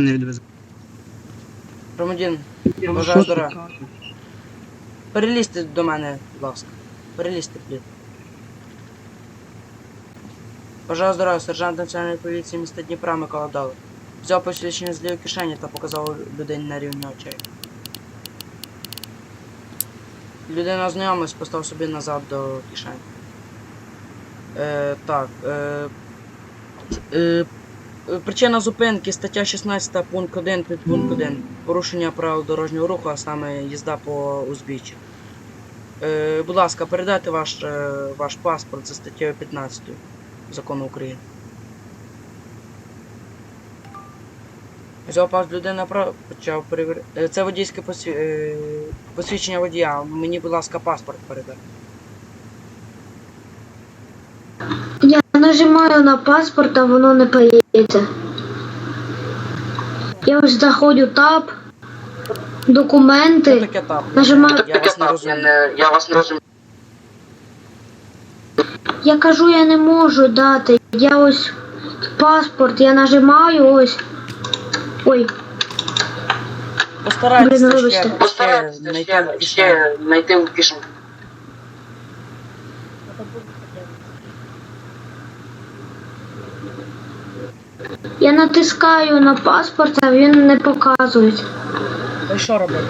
не відвезе. Громадян, бажаю здоров'я. Перелізьте до мене, будь ласка. Перелізьте, плід. Бажаю здоров'я, сержант національної поліції міста Дніпра Микола Дали. Взяв посвідчення з лівої кишені та показав людині на рівні очей. Людина ознайомилась, постав собі назад до кишені. Е, так. Е, Е, Причина зупинки стаття 16 пункт 1 підпункт 1. Порушення правил дорожнього руху, а саме їзда по узбіччю. Е, будь ласка, передайте ваш, е, ваш паспорт за статтею 15 закону України. Взяв людина про почав перевіряти. Це водійське посві... е, посвідчення водія. Мені, будь ласка, паспорт передайте. Я нажимаю на паспорт, а воно не поїде. Я ось заходжу таб, документи. таке? Нажимаю- Я вас не розумію. Я вас не розумію. Я кажу, я не можу дати. Я ось паспорт, я нажимаю ось. Ой, Постарайтеся Блін, ще, вибачте. ще знайти ще, ще знайти в кишені. Я натискаю на паспорт, а він не показує. Ви що робите?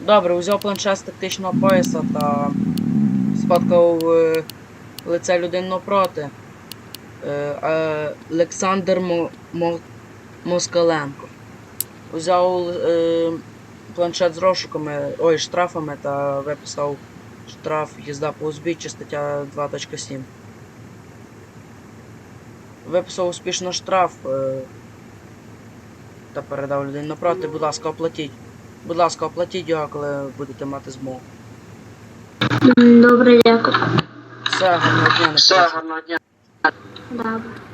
Добре, узяв планшет з тактичного пояса та спадкав е, лице людини навпроти. Е, е, Олександр Мо, Мо, Москаленко. Узяв планшет з розшуками, ой, штрафами та виписав штраф їзда по узбіччі, стаття 2.7. Виписав успішно штраф е, та передав людині напроти. Будь ласка, оплатіть. Будь ласка, оплатіть його, коли будете мати змогу. Добре, дякую. Все, гарного дня. Все, гарного дня. Добре.